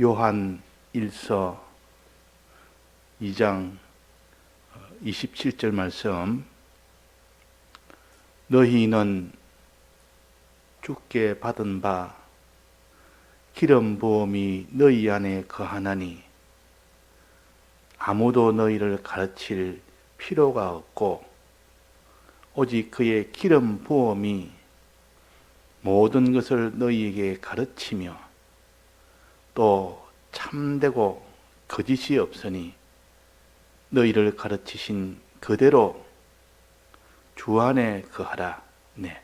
요한 1서 2장 27절 말씀. 너희는 주께 받은 바 기름 부음이 너희 안에 거하나니 아무도 너희를 가르칠 필요가 없고 오직 그의 기름 부음이 모든 것을 너희에게 가르치며 또 참되고 거짓이 없으니 너희를 가르치신 그대로 주 안에 거하라. 네.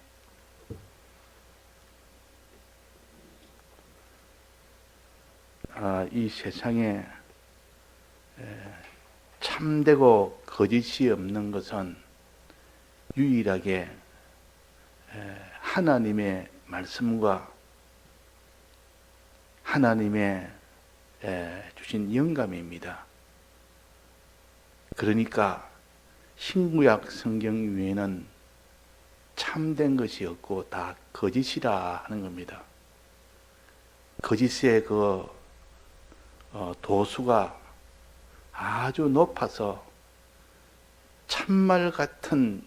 아, 이 세상에 에, 참되고 거짓이 없는 것은 유일하게 에, 하나님의 말씀과 하나님의 에, 주신 영감입니다. 그러니까 신구약 성경 위에는 참된 것이 없고 다 거짓이라 하는 겁니다. 거짓의 그 어, 도수가 아주 높아서 참말 같은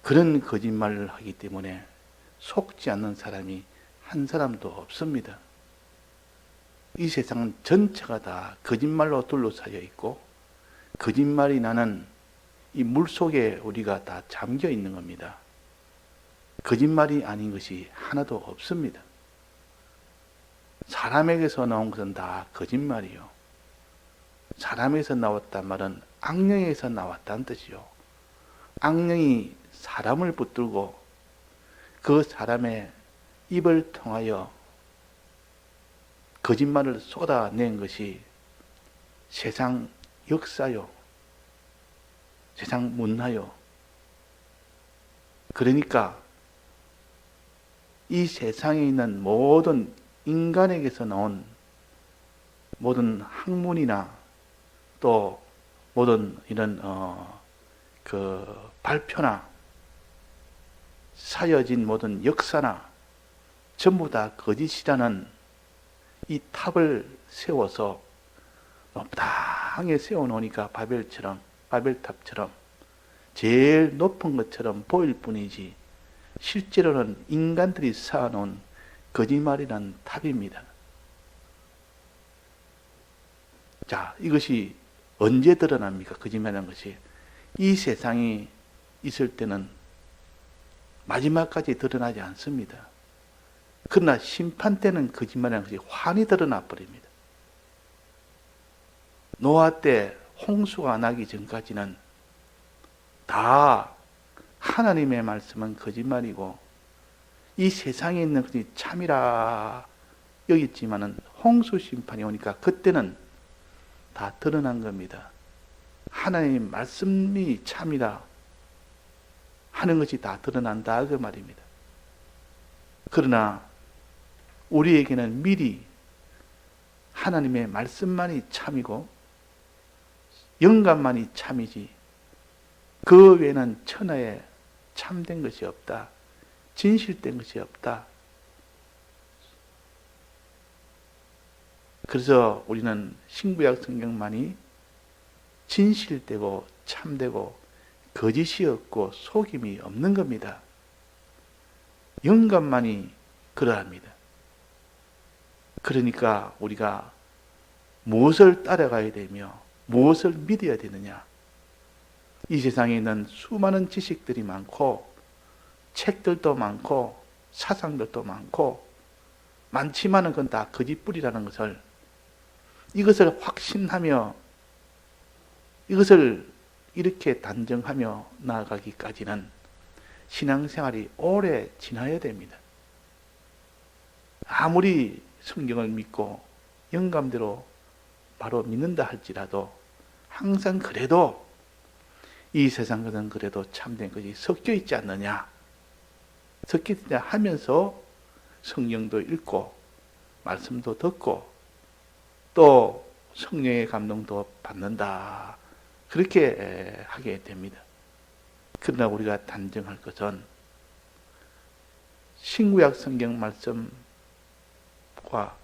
그런 거짓말을 하기 때문에 속지 않는 사람이 한 사람도 없습니다. 이 세상은 전체가 다 거짓말로 둘러싸여 있고 거짓말이 나는 이 물 속에 우리가 다 잠겨 있는 겁니다. 거짓말이 아닌 것이 하나도 없습니다. 사람에게서 나온 것은 다 거짓말이요. 사람에서 나왔단 말은 악령에서 나왔다는 뜻이요. 악령이 사람을 붙들고 그 사람의 입을 통하여 거짓말을 쏟아낸 것이 세상 역사요. 세상 문화요. 그러니까 이 세상에 있는 모든 인간에게서 나온 모든 학문이나 또 모든 이런 어, 그 발표나 사여진 모든 역사나 전부 다 거짓이라는 이 탑을 세워서 높당하게 세워놓으니까 바벨처럼 바벨탑처럼 제일 높은 것처럼 보일 뿐이지 실제로는 인간들이 쌓아놓은 거짓말이란 탑입니다. 자, 이것이 언제 드러납니까? 거짓말이라는 것이. 이 세상이 있을 때는 마지막까지 드러나지 않습니다. 그러나 심판 때는 거짓말이라는 것이 환히 드러나 버립니다. 노아 때 홍수가 나기 전까지는 다 하나님의 말씀은 거짓말이고 이 세상에 있는 것이 참이라 여겼지만은 홍수 심판이 오니까 그때는 다 드러난 겁니다. 하나님의 말씀이 참이라 하는 것이 다 드러난다 그 말입니다. 그러나 우리에게는 미리 하나님의 말씀만이 참이고 영감만이 참이지 그 외에는 천하에 참된 것이 없다. 진실된 것이 없다. 그래서 우리는 신구약 성경만이 진실되고 참되고 거짓이 없고 속임이 없는 겁니다. 영감만이 그러합니다. 그러니까 우리가 무엇을 따라가야 되며 무엇을 믿어야 되느냐? 이 세상에 있는 수많은 지식들이 많고 책들도 많고 사상들도 많고 많지만은 그건 다 거짓뿐이라는 것을 이것을 확신하며 이것을 이렇게 단정하며 나아가기까지는 신앙생활이 오래 지나야 됩니다. 아무리 성경을 믿고 영감대로 바로 믿는다 할지라도 항상 그래도 이 세상 것은 그래도 참된 것이 섞여 있지 않느냐. 섞여 있냐 하면서 성경도 읽고 말씀도 듣고 또 성령의 감동도 받는다. 그렇게 하게 됩니다. 그러나 우리가 단정할 것은 신구약 성경 말씀 과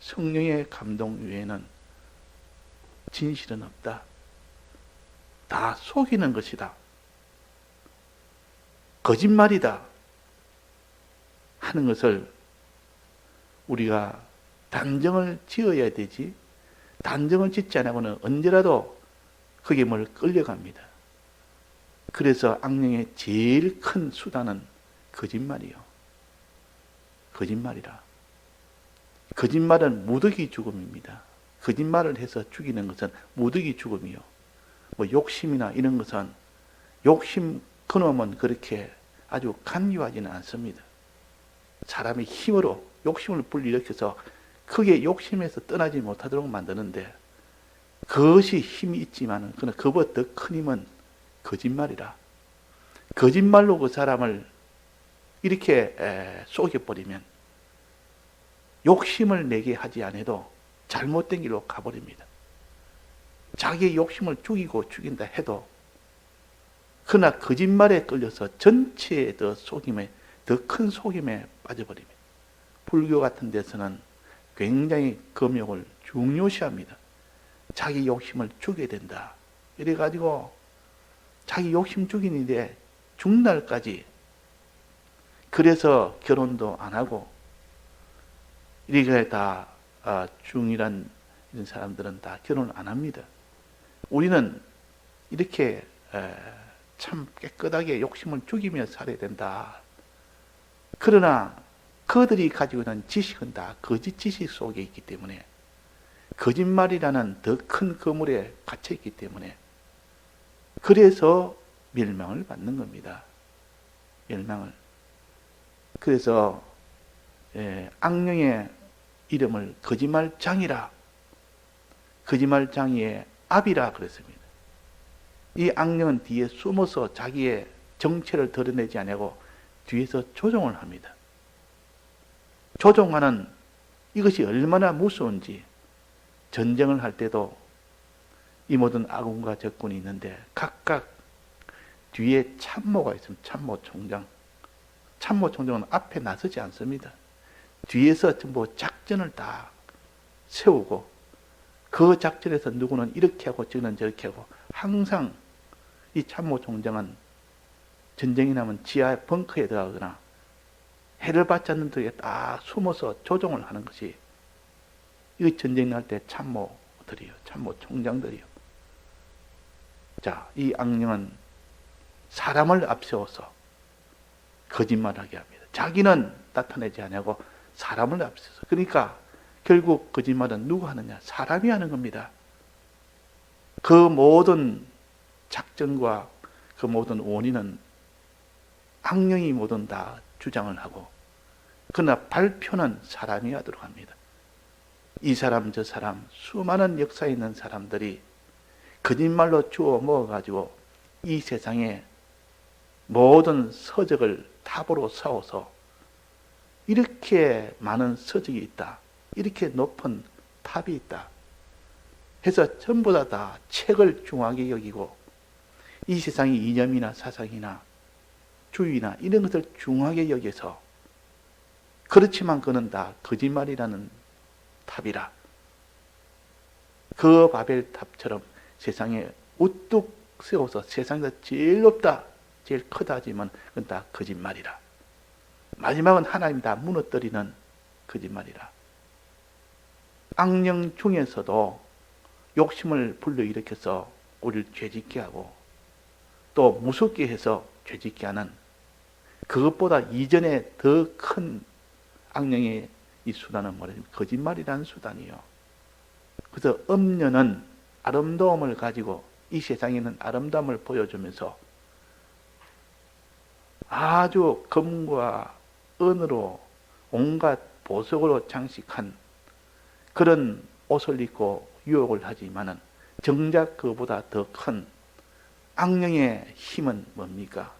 성령의 감동 외에는 진실은 없다. 다 속이는 것이다. 거짓말이다. 하는 것을 우리가 단정을 지어야 되지, 단정을 짓지 않고는 언제라도 그게 뭘 끌려갑니다. 그래서 악령의 제일 큰 수단은 거짓말이요. 거짓말이라. 거짓말은 무더기 죽음입니다. 거짓말을 해서 죽이는 것은 무더기 죽음이요. 뭐 욕심이나 이런 것은 욕심 그놈은 그렇게 아주 간교하지는 않습니다. 사람의 힘으로 욕심을 불일으켜서 크게 욕심에서 떠나지 못하도록 만드는데 그것이 힘이 있지만 그는 그보다 더 큰 힘은 거짓말이라. 거짓말로 그 사람을 이렇게 에, 속여버리면 욕심을 내게 하지 않아도 잘못된 길로 가버립니다. 자기의 욕심을 죽이고 죽인다 해도 그러나 거짓말에 끌려서 전체의 더 속임에 더 큰 속임에 빠져버립니다. 불교 같은 데서는 굉장히 금욕을 중요시합니다. 자기 욕심을 죽여야 된다. 이래가지고 자기 욕심 죽이는데 죽는 날까지 그래서 결혼도 안 하고 이렇게 다 아, 중이란 이런 사람들은 다 결혼 안 합니다. 우리는 이렇게 참 깨끗하게 욕심을 죽이며 살아야 된다. 그러나 그들이 가지고 있는 지식은 다 거짓 지식 속에 있기 때문에 거짓말이라는 더 큰 거물에 갇혀 있기 때문에 그래서 멸망을 받는 겁니다. 멸망을. 그래서 예, 악령의 이름을 거짓말장이라 거짓말장이의 압이라 그랬습니다. 이 악령은 뒤에 숨어서 자기의 정체를 드러내지 않고 뒤에서 조종을 합니다. 조종하는 이것이 얼마나 무서운지 전쟁을 할 때도 이 모든 아군과 적군이 있는데 각각 뒤에 참모가 있습니다. 참모 총장. 참모 총장은 앞에 나서지 않습니다. 뒤에서 전부 작전을 다 세우고 그 작전에서 누구는 이렇게 하고 저는 저렇게 하고 항상 이 참모 총장은 전쟁이 나면 지하 벙커에 들어가거나 해를 받지 않는 데에 딱 숨어서 조종을 하는 것이 이 전쟁 날 때 참모들이요. 참모 총장들이요. 자, 이 악령은 사람을 앞세워서 거짓말하게 합니다. 자기는 나타내지 않냐고 사람을 앞세워서. 그러니까 결국 거짓말은 누가 하느냐? 사람이 하는 겁니다. 그 모든 작전과 그 모든 원인은 악령이 모든 다 주장을 하고 그러나 발표는 사람이 하도록 합니다. 이 사람 저 사람 수많은 역사에 있는 사람들이 거짓말로 주워 먹어가지고 이 세상에 모든 서적을 탑으로 세워서 이렇게 많은 서적이 있다. 이렇게 높은 탑이 있다. 해서 전부 다, 다 책을 중하게 여기고 이 세상의 이념이나 사상이나 주의나 이런 것을 중하게 여겨서 그렇지만 그는 다 거짓말이라는 탑이라. 그 바벨 탑처럼 세상에 우뚝 세워서 세상에서 제일 높다, 제일 크다 하지만 그건 다 거짓말이라. 마지막은 하나님 다 무너뜨리는 거짓말이라. 악령 중에서도 욕심을 불러일으켜서 우리를 죄짓게 하고 또 무섭게 해서 죄짓게 하는 그것보다 이전에 더 큰 악령의 이 수단은 뭐냐면 거짓말이라는 수단이요. 그래서 음녀는 아름다움을 가지고 이 세상에 있는 아름다움을 보여주면서 아주 금과 은으로 온갖 보석으로 장식한 그런 옷을 입고 유혹을 하지만은 정작 그보다 더 큰 악령의 힘은 뭡니까?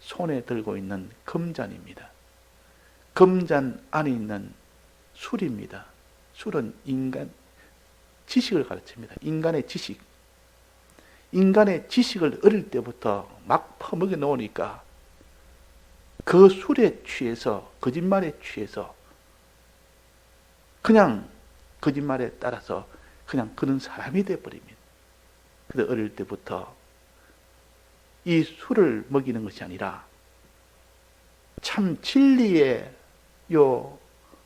손에 들고 있는 금잔입니다. 금잔 안에 있는 술입니다. 술은 인간 지식을 가르칩니다. 인간의 지식. 인간의 지식을 어릴 때부터 막 퍼먹여 놓으니까 그 술에 취해서 거짓말에 취해서 그냥 거짓말에 따라서 그냥 그런 사람이 되어버립니다. 그래서 어릴 때부터 이 술을 먹이는 것이 아니라 참 진리의 요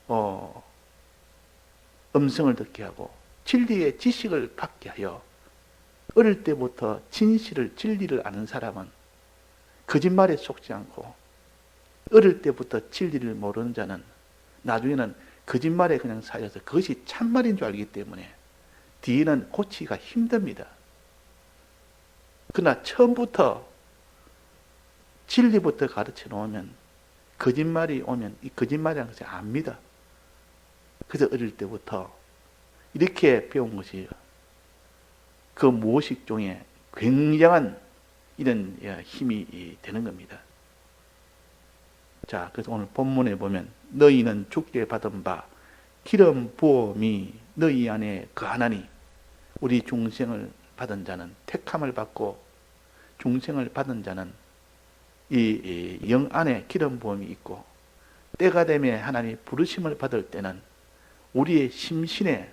어, 음성을 듣게 하고 진리의 지식을 받게 하여 어릴 때부터 진실을 진리를 아는 사람은 거짓말에 속지 않고 어릴 때부터 진리를 모르는 자는 나중에는 거짓말에 그냥 사여서 그것이 참말인 줄 알기 때문에 뒤에는 고치기가 힘듭니다. 그러나 처음부터 진리부터 가르쳐 놓으면 거짓말이 오면 이 거짓말이라는 것을 압니다. 그래서 어릴 때부터 이렇게 배운 것이 그 무의식 중에 굉장한 이런 힘이 되는 겁니다. 자, 그래서 오늘 본문에 보면 너희는 죽게 받은 바 기름 부음이 너희 안에 거하나니 우리 중생을 받은 자는 택함을 받고 중생을 받은 자는 이 영 안에 기름 부음이 있고 때가 되면 하나님 부르심을 받을 때는 우리의 심신에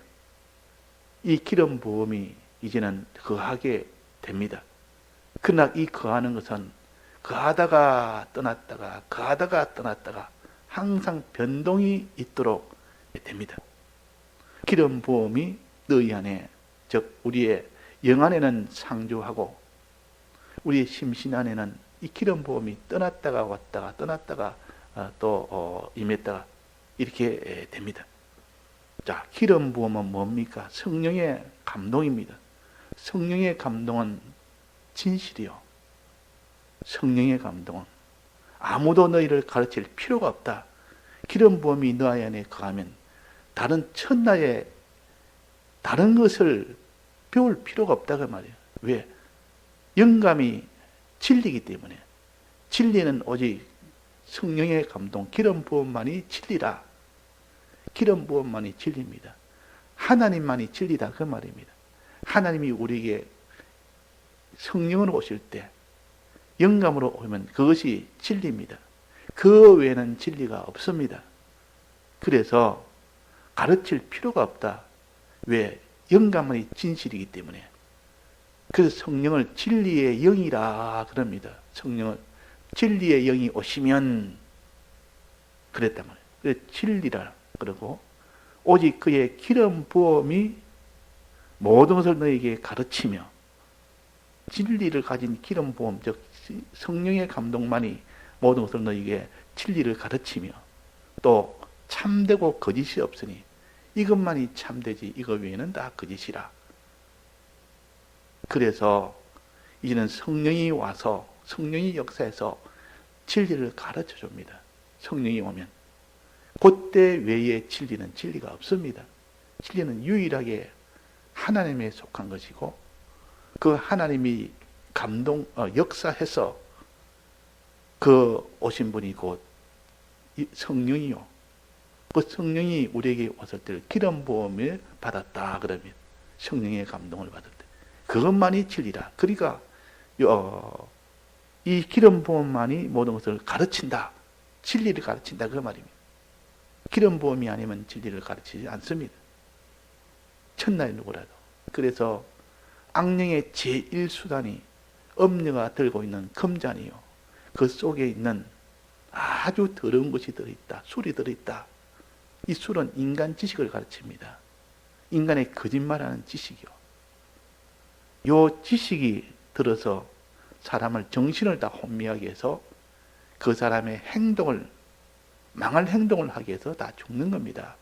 이 기름 부음이 이제는 거하게 됩니다. 그러나 이 거하는 것은 거하다가 떠났다가 거하다가 떠났다가 항상 변동이 있도록 됩니다. 기름 부음이 너희 안에 즉 우리의 영 안에는 상주하고 우리의 심신 안에는 이 기름 부음이 떠났다가 왔다가 떠났다가 어, 또 어, 임했다가 이렇게 됩니다. 자, 기름 부음은 뭡니까? 성령의 감동입니다. 성령의 감동은 진실이요. 성령의 감동은 아무도 너희를 가르칠 필요가 없다. 기름 부음이 너희 안에 거하면 다른 천나의 다른 것을 배울 필요가 없다 그 말이에요. 왜? 영감이 진리이기 때문에 진리는 오직 성령의 감동, 기름 부음만이 진리라. 기름 부음만이 진리입니다. 하나님만이 진리다 그 말입니다. 하나님이 우리에게 성령으로 오실 때 영감으로 오면 그것이 진리입니다. 그 외에는 진리가 없습니다. 그래서 가르칠 필요가 없다. 왜? 영감만이 진실이기 때문에. 그래서 성령을 진리의 영이라 그럽니다. 성령을 진리의 영이 오시면 그랬단 말이에요. 그래서 진리라 그러고 오직 그의 기름 부음이 모든 것을 너에게 가르치며 진리를 가진 기름 부음 즉 성령의 감동만이 모든 것을 너에게 진리를 가르치며 또 참되고 거짓이 없으니 이것만이 참되지 이거 외에는 다 거짓이라. 그래서 이제는 성령이 와서 성령이 역사해서 진리를 가르쳐 줍니다. 성령이 오면 그때 외에 진리는 진리가 없습니다. 진리는 유일하게 하나님에 속한 것이고 그 하나님이 감동 어, 역사해서 그 오신 분이 곧 성령이요. 그 성령이 우리에게 왔을 때 기름 부음을 받았다 그러면 성령의 감동을 받을 때 그것만이 진리라. 그러니까 어, 이 기름 부음만이 모든 것을 가르친다. 진리를 가르친다 그 말입니다. 기름 부음이 아니면 진리를 가르치지 않습니다. 첫날 누구라도. 그래서 악령의 제1수단이 엄녀가 들고 있는 금잔이요. 그 속에 있는 아주 더러운 것이 들어있다. 술이 들어있다. 이 술은 인간 지식을 가르칩니다. 인간의 거짓말하는 지식이요. 요 지식이 들어서 사람을 정신을 다 혼미하게 해서 그 사람의 행동을 망할 행동을 하게 해서 다 죽는 겁니다.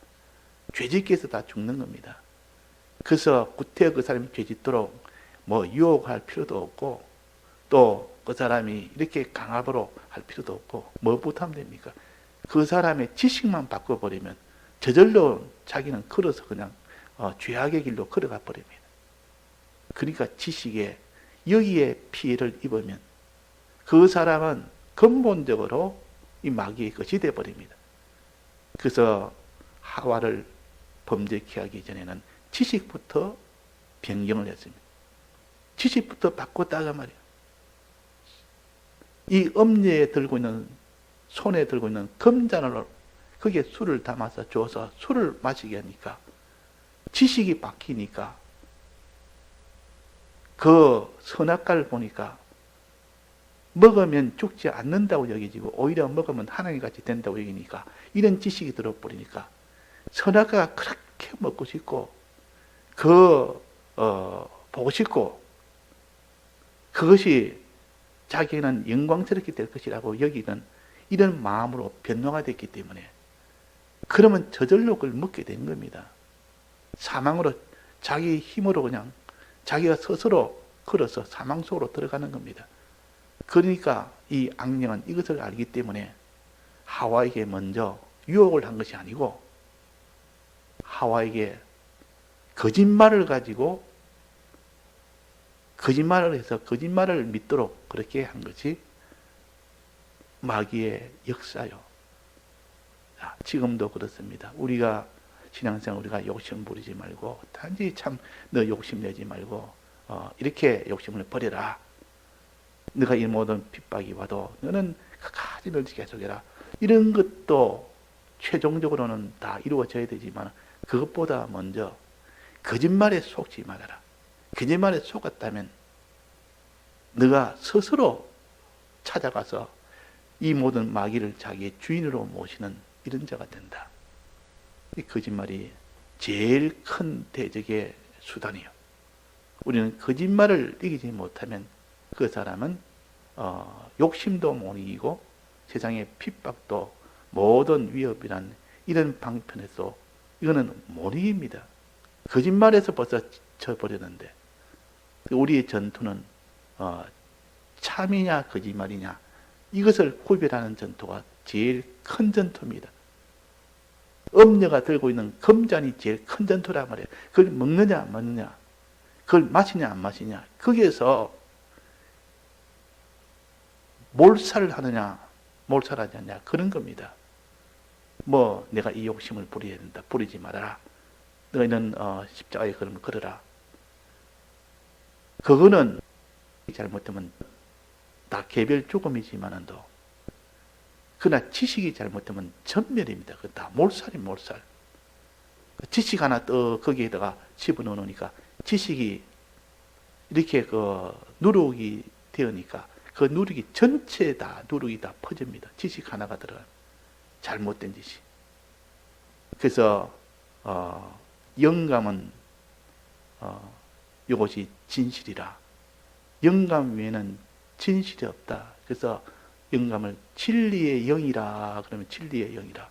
죄짓게 해서 다 죽는 겁니다. 그래서 구태 그 사람이 죄짓도록 뭐 유혹할 필요도 없고 또 그 사람이 이렇게 강압으로 할 필요도 없고 뭐부터 하면 됩니까? 그 사람의 지식만 바꿔버리면 저절로 자기는 걸어서 그냥 어, 죄악의 길로 걸어가 버립니다. 그러니까 지식에 여기에 피해를 입으면 그 사람은 근본적으로 이 마귀의 것이 되어버립니다. 그래서 하와를 범죄케 하기 전에는 지식부터 변경을 했습니다. 지식부터 바꿨다가 말이에요. 이 엄니에 들고 있는 손에 들고 있는 금잔으로 거기에 술을 담아서 줘서 술을 마시게 하니까 지식이 바뀌니까 그 선악과를 보니까 먹으면 죽지 않는다고 여기지고 오히려 먹으면 하나님 같이 된다고 여기니까 이런 지식이 들어버리니까 선악과가 그렇게 먹고 싶고 그 어, 보고 싶고 그것이 자기는 영광스럽게 될 것이라고 여기는 이런 마음으로 변화가 됐기 때문에 그러면 저절로 그걸 먹게 된 겁니다. 사망으로 자기 힘으로 그냥 자기가 스스로 걸어서 사망 속으로 들어가는 겁니다. 그러니까 이 악령은 이것을 알기 때문에 하와에게 먼저 유혹을 한 것이 아니고 하와에게 거짓말을 가지고 거짓말을 해서 거짓말을 믿도록 그렇게 한 것이 마귀의 역사요. 자, 지금도 그렇습니다. 우리가 신앙생활 우리가 욕심 부리지 말고 단지 참 너 욕심 내지 말고 어, 이렇게 욕심을 버려라. 너가 이 모든 핍박이 와도 너는 끝까지 널 계속해라. 이런 것도 최종적으로는 다 이루어져야 되지만 그것보다 먼저 거짓말에 속지 말아라. 거짓말에 속았다면 너가 스스로 찾아가서 이 모든 마귀를 자기의 주인으로 모시는 이런 자가 된다. 이 거짓말이 제일 큰 대적의 수단이요. 우리는 거짓말을 이기지 못하면 그 사람은 어, 욕심도 못 이기고 세상의 핍박도 모든 위협이란 이런 방편에서 이거는 못 이깁니다. 거짓말에서 벌써 져버렸는데 우리의 전투는 어, 참이냐 거짓말이냐 이것을 구별하는 전투가 제일 큰 전투입니다. 엄녀가 들고 있는 금잔이 제일 큰 전투란 말이에요. 그걸 먹느냐 안 먹느냐 그걸 마시냐 안 마시냐 거기에서 몰살을 하느냐 몰살하지 않냐 그런 겁니다. 뭐 내가 이 욕심을 부려야 된다 부리지 말아라. 너희는 어, 십자가에 그러면 걸어라. 그거는 잘못되면 다 개별 죽음이지만은도 그러나 지식이 잘못되면 전멸입니다. 그 다 몰살이 몰살. 지식 하나 또 거기에다가 집어넣어 놓으니까 지식이 이렇게 그 누룩이 되으니까 그 누룩이 전체 다 누룩이 다 퍼집니다. 지식 하나가 들어가 잘못된 지식. 그래서 어, 영감은 어, 이것이 진실이라. 영감 외에는 진실이 없다. 그래서 영감을 진리의 영이라 그러면 진리의 영이라.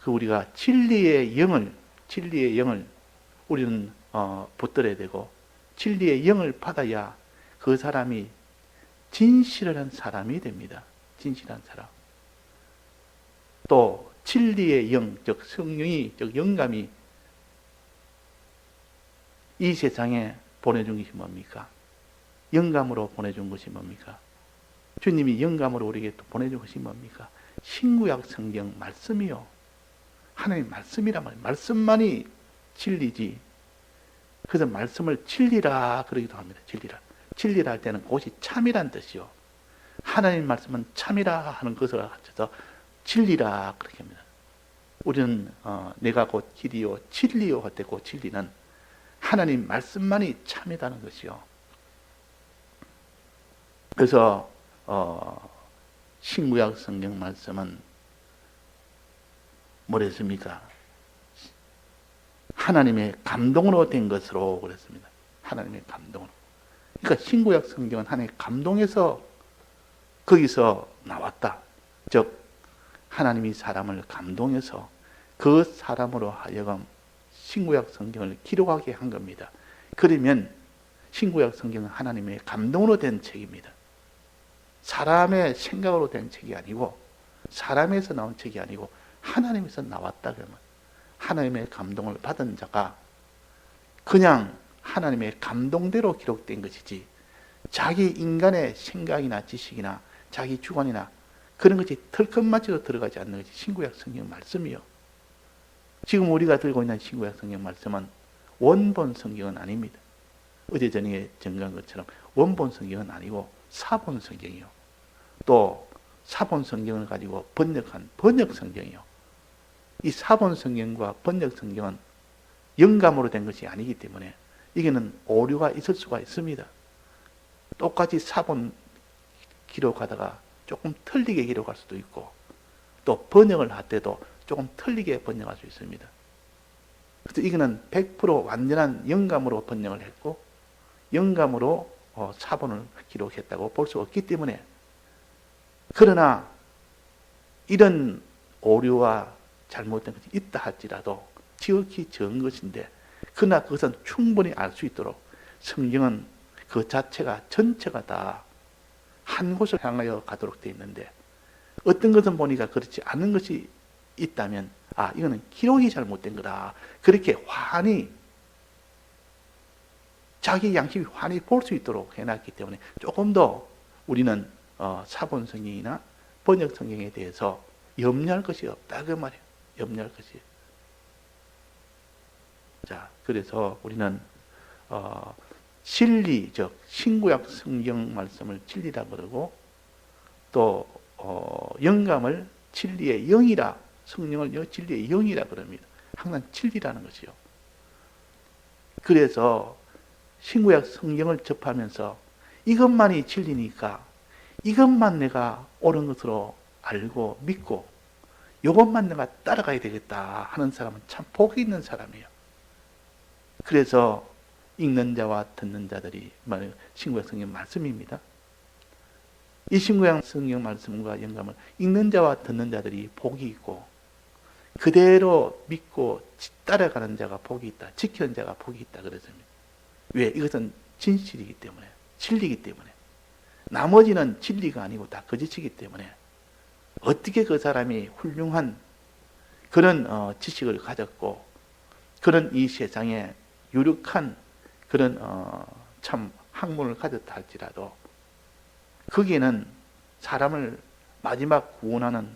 그 우리가 진리의 영을 진리의 영을 우리는 어, 붙들어야 되고 진리의 영을 받아야 그 사람이 진실한 사람이 됩니다. 진실한 사람. 또 진리의 영, 즉 성령이, 즉 영감이 이 세상에 보내준 것이 뭡니까? 영감으로 보내준 것이 뭡니까? 주님이 영감으로 우리에게 또 보내준 것이 뭡니까? 신구약 성경 말씀이요. 하나님 말씀이란 말이에요. 말씀만이 진리지. 그래서 말씀을 진리라 그러기도 합니다. 진리라. 진리라 할 때는 그것이 참이란 뜻이요. 하나님 말씀은 참이라 하는 것을 합쳐서 진리라 그렇게 합니다. 우리는 어, 내가 곧 길이요 진리요 할때 그 진리는 하나님 말씀만이 참이라는 것이요. 그래서 어, 신구약 성경 말씀은 뭐랬습니까? 하나님의 감동으로 된 것으로 그랬습니다. 하나님의 감동으로. 그러니까 신구약 성경은 하나님의 감동에서 거기서 나왔다. 즉 하나님이 사람을 감동해서 그 사람으로 하여금 신구약 성경을 기록하게 한 겁니다. 그러면 신구약 성경은 하나님의 감동으로 된 책입니다. 사람의 생각으로 된 책이 아니고 사람에서 나온 책이 아니고 하나님에서 나왔다 그러면 하나님의 감동을 받은 자가 그냥 하나님의 감동대로 기록된 것이지 자기 인간의 생각이나 지식이나 자기 주관이나 그런 것이 털끝맞이로 들어가지 않는 것이 신구약 성경 말씀이요. 지금 우리가 들고 있는 신구약 성경 말씀은 원본 성경은 아닙니다. 어제 저녁에 정한 것처럼 원본 성경은 아니고 사본 성경이요. 또 사본 성경을 가지고 번역한 번역 성경이요. 이 사본 성경과 번역 성경은 영감으로 된 것이 아니기 때문에 이게는 오류가 있을 수가 있습니다. 똑같이 사본 기록하다가 조금 틀리게 기록할 수도 있고 또 번역을 할 때도 조금 틀리게 번역할 수 있습니다. 그래서 이거는 100% 완전한 영감으로 번역을 했고 영감으로 어, 사본을 기록했다고 볼 수 없기 때문에 그러나 이런 오류와 잘못된 것이 있다 할지라도 지극히 적은 것인데 그러나 그것은 충분히 알 수 있도록 성경은 그 자체가 전체가 다 한 곳을 향하여 가도록 되어 있는데 어떤 것은 보니까 그렇지 않은 것이 있다면 아 이거는 기록이 잘못된 거다 그렇게 환히 자기 양심이 환히 볼 수 있도록 해놨기 때문에 조금 더 우리는 어, 사본 성경이나 번역 성경에 대해서 염려할 것이 없다 그 말이에요. 염려할 것이. 자, 그래서 우리는 어, 진리, 즉 신구약 성경 말씀을 진리라 그러고 또 어, 영감을 진리의 영이라 성령을 영- 진리의 영이라 그럽니다. 항상 진리라는 것이요. 그래서 신구약 성경을 접하면서 이것만이 진리니까 이것만 내가 옳은 것으로 알고 믿고 이것만 내가 따라가야 되겠다 하는 사람은 참 복이 있는 사람이에요. 그래서 읽는 자와 듣는 자들이 말- 신구약 성경 말씀입니다. 이 신구약 성경 말씀과 영감을 읽는 자와 듣는 자들이 복이 있고 그대로 믿고 따라가는 자가 복이 있다. 지키는 자가 복이 있다 그랬습니다. 왜? 이것은 진실이기 때문에 진리이기 때문에 나머지는 진리가 아니고 다 거짓이기 때문에 어떻게 그 사람이 훌륭한 그런 어, 지식을 가졌고 그런 이 세상에 유력한 그런 어, 참 학문을 가졌다 할지라도 거기에는 사람을 마지막 구원하는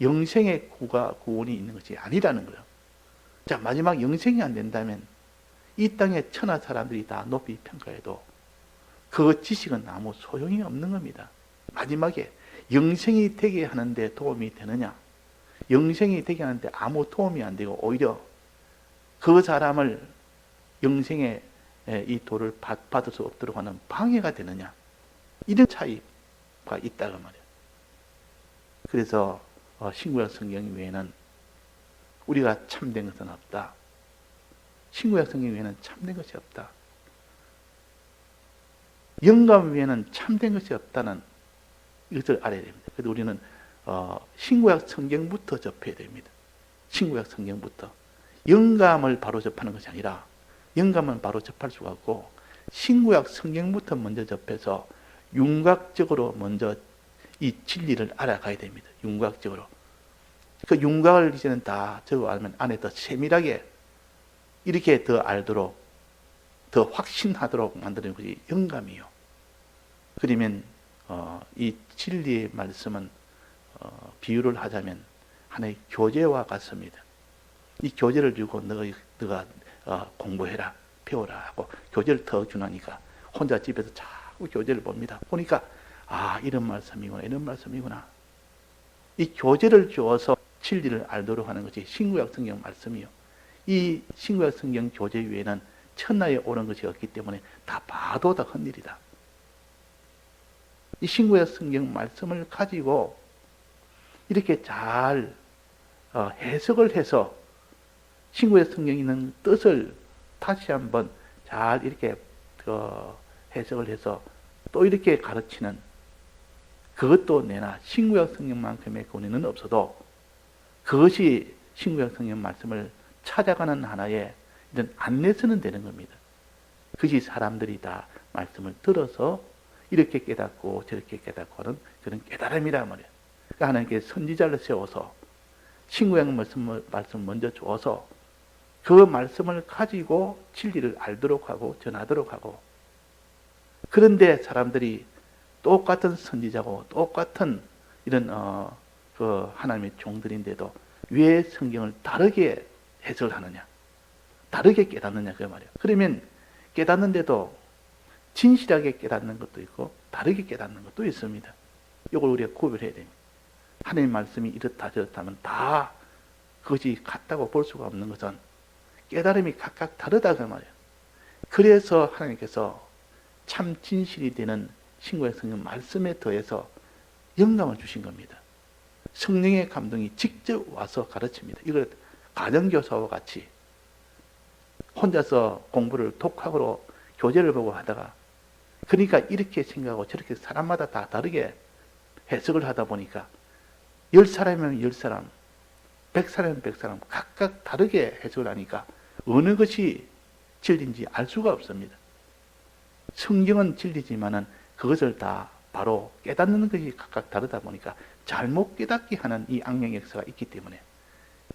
영생의 구가 구원이 있는 것이 아니라는 거예요. 자 마지막 영생이 안 된다면 이 땅의 천하 사람들이 다 높이 평가해도 그 지식은 아무 소용이 없는 겁니다. 마지막에 영생이 되게 하는데 도움이 되느냐? 영생이 되게 하는데 아무 도움이 안 되고 오히려 그 사람을 영생의 이 도를 받- 받을 수 없도록 하는 방해가 되느냐? 이런 차이가 있다고 말이에요. 그래서 어, 신구약 성경 외에는 우리가 참된 것은 없다. 신구약 성경 외에는 참된 것이 없다. 영감 외에는 참된 것이 없다는 이것을 알아야 됩니다. 그래서 우리는 어, 신구약 성경부터 접해야 됩니다. 신구약 성경부터 영감을 바로 접하는 것이 아니라 영감은 바로 접할 수가 없고 신구약 성경부터 먼저 접해서 윤곽적으로 먼저 이 진리를 알아가야 됩니다. 윤곽적으로. 그 윤곽을 이제는 다 적어 알면 안에 더 세밀하게 이렇게 더 알도록 더 확신하도록 만드는 것이 영감이요. 그러면 어, 이 진리의 말씀은 어, 비유를 하자면 하나의 교재와 같습니다. 이 교재를 주고 너가, 너가 어, 공부해라, 배워라 하고 교재를 더 주나니까 혼자 집에서 자꾸 교재를 봅니다. 보니까 아 이런 말씀이구나 이런 말씀이구나. 이 교재를 주어서 진리를 알도록 하는 것이 신구약 성경 말씀이요. 이 신구약 성경 교재 외에는 천하에 오는 것이 없기 때문에 다 봐도 다 헛일이다. 이 신구약 성경 말씀을 가지고 이렇게 잘 어, 해석을 해서 신구약 성경에 있는 뜻을 다시 한번 잘 이렇게 그 해석을 해서 또 이렇게 가르치는 그것도 내나 신구약 성경만큼의 권위는 없어도 그것이 신구약 성경 말씀을 찾아가는 하나의 이런 안내서는 되는 겁니다. 그것이 사람들이 다 말씀을 들어서 이렇게 깨닫고 저렇게 깨닫고 하는 그런 깨달음이란 말이에요. 그러니까 하나님께 선지자를 세워서 신구약 말씀, 말씀 먼저 주어서 그 말씀을 가지고 진리를 알도록 하고 전하도록 하고 그런데 사람들이 똑같은 선지자고 똑같은 이런 어, 그 하나님의 종들인데도 왜 성경을 다르게 해석을 하느냐? 다르게 깨닫느냐 그 말이에요. 그러면 깨닫는데도 진실하게 깨닫는 것도 있고 다르게 깨닫는 것도 있습니다. 이걸 우리가 구별해야 됩니다. 하나님 말씀이 이렇다 저렇다면 다 그것이 같다고 볼 수가 없는 것은 깨달음이 각각 다르다 그 말이에요. 그래서 하나님께서 참 진실이 되는 신구의 성령 말씀에 더해서 영감을 주신 겁니다. 성령의 감동이 직접 와서 가르칩니다. 이걸 가정교사와 같이 혼자서 공부를 독학으로 교재를 보고 하다가 그러니까 이렇게 생각하고 저렇게 사람마다 다 다르게 해석을 하다 보니까 열 사람이면 열 사람, 백 사람이면 백 사람 각각 다르게 해석을 하니까 어느 것이 진리인지 알 수가 없습니다. 성경은 진리지만은 그것을 다 바로 깨닫는 것이 각각 다르다 보니까 잘못 깨닫게 하는 이 악령 역사가 있기 때문에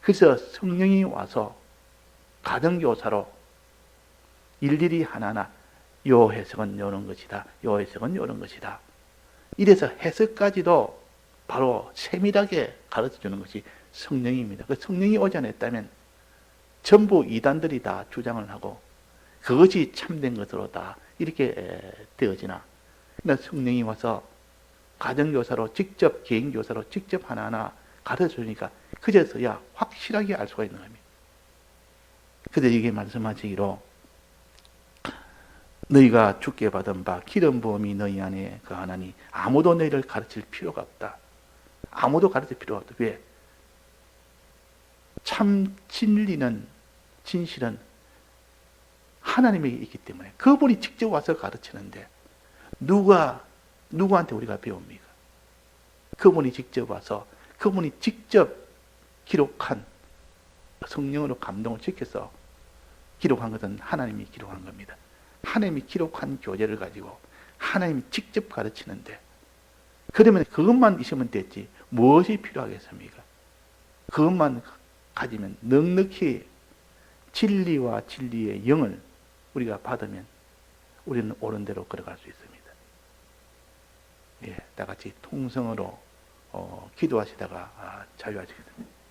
그래서 성령이 와서 가정교사로 일일이 하나하나 요 해석은 요런 것이다. 요 해석은 요런 것이다. 이래서 해석까지도 바로 세밀하게 가르쳐 주는 것이 성령입니다. 그 성령이 오지 않았다면 전부 이단들이 다 주장을 하고 그것이 참된 것으로 다 이렇게 되어지나. 그러나 성령이 와서 가정교사로 직접 개인교사로 직접 하나하나 가르쳐 주니까 그제서야 확실하게 알 수가 있는 겁니다. 이게 말씀하시기로 너희가 죽게 받은 바 기름 부음이 너희 안에 거하나니 아무도 너희를 가르칠 필요가 없다. 아무도 가르칠 필요가 없다. 왜? 참 진리는 진실은 하나님에게 있기 때문에 그분이 직접 와서 가르치는데 누가 누구한테 우리가 배웁니까? 그분이 직접 와서 그분이 직접 기록한 성령으로 감동을 시켜서 기록한 것은 하나님이 기록한 겁니다. 하나님이 기록한 교재를 가지고 하나님이 직접 가르치는데 그러면 그것만 있으면 됐지 무엇이 필요하겠습니까? 그것만 가지면 넉넉히 진리와 진리의 영을 우리가 받으면 우리는 옳은 대로 걸어갈 수 있습니다. 예, 다 같이 통성으로 어, 기도하시다가 아, 자유하시겠습니다.